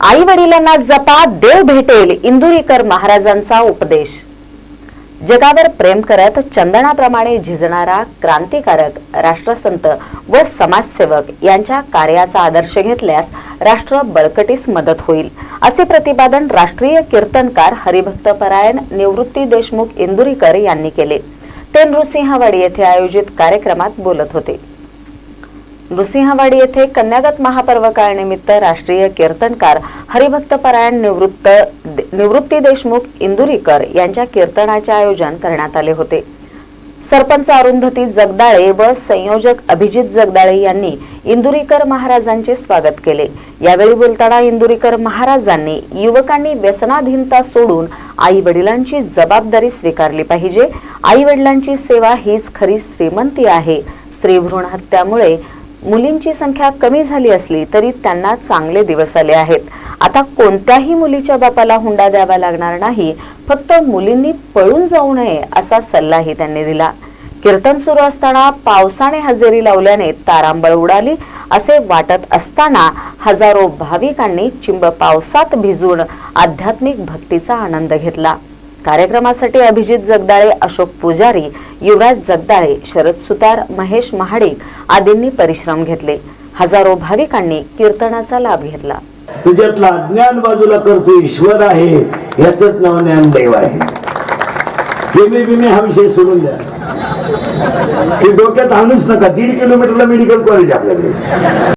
आई वडिलांना जपा देव भेटेल इंदुरीकर महाराजांचा उपदेश. जगावर प्रेम करत चंदनाप्रमाणे झिजणारा क्रांतिकारक राष्ट्रसंत व समाजसेवक यांच्या कार्याचा आदर्श घेतल्यास राष्ट्र बळकटीस मदत होईल. असे प्रतिपादन राष्ट्रीय कीर्तनकार हरिभक्तपरायण निवृत्ती देशमुख इंदुरीकर यांनी केले. ते नृसिंहवाडी येथे आयोजित कार्यक्रमात बोलत होते. नृसिंहवाडी येथे कन्यागत महापर्व काळनिमित्त राष्ट्रीय कीर्तनकार हरिभक्तपरायण निवृत्त निवृत्ती देशमुख इंदुरीकर यांच्या कीर्तनाचे आयोजन करण्यात आले होते. सरपंच अरुंधती जगदाळे व संयोजक अभिजित जगदाळे यांनी इंदुरीकर महाराजांचे स्वागत केले. यावेळी बोलताना इंदुरीकर महाराजांनी युवकांनी व्यसनाधीनता सोडून आई वडिलांची जबाबदारी स्वीकारली पाहिजे. आई वडिलांची सेवा हीच खरी श्रीमंती आहे. स्त्री भ्रूण हत्यामुळे मुलींची संख्या कमी झाली असली तरी त्यांना चांगले दिवस आले आहेत. आता कोणत्याही मुलीच्या बापाला हुंडा द्यावा लागणार नाही फक्त मुलींनी पळून जाऊ नये असा सल्लाही त्यांनी दिला. कीर्तन सुरू असताना पावसाने हजेरी लावल्याने तारांबळ उडाली असे वाटत असताना हजारो भाविकांनी चिंब पावसात भिजून आध्यात्मिक भक्तीचा आनंद घेतला. कार्यक्रमासाठी अभिजित जगदाळे अशोक पुजारी युवराज जगदाळे शरद सुतार महेश महाडिक आदींनी परिश्रम घेतले. हजारो भाविकांनी कीर्तनाचा लाभ घेतला. तुझ्यातला अज्ञान बाजूला करतो ईश्वर आहे याच नाव ज्ञानदेव आहे. बिमे बिमे हा विषय सोडून द्या. डोक्यात आणूच नका. दीड किलोमीटरला मेडिकल कॉलेज आपल्याकडे.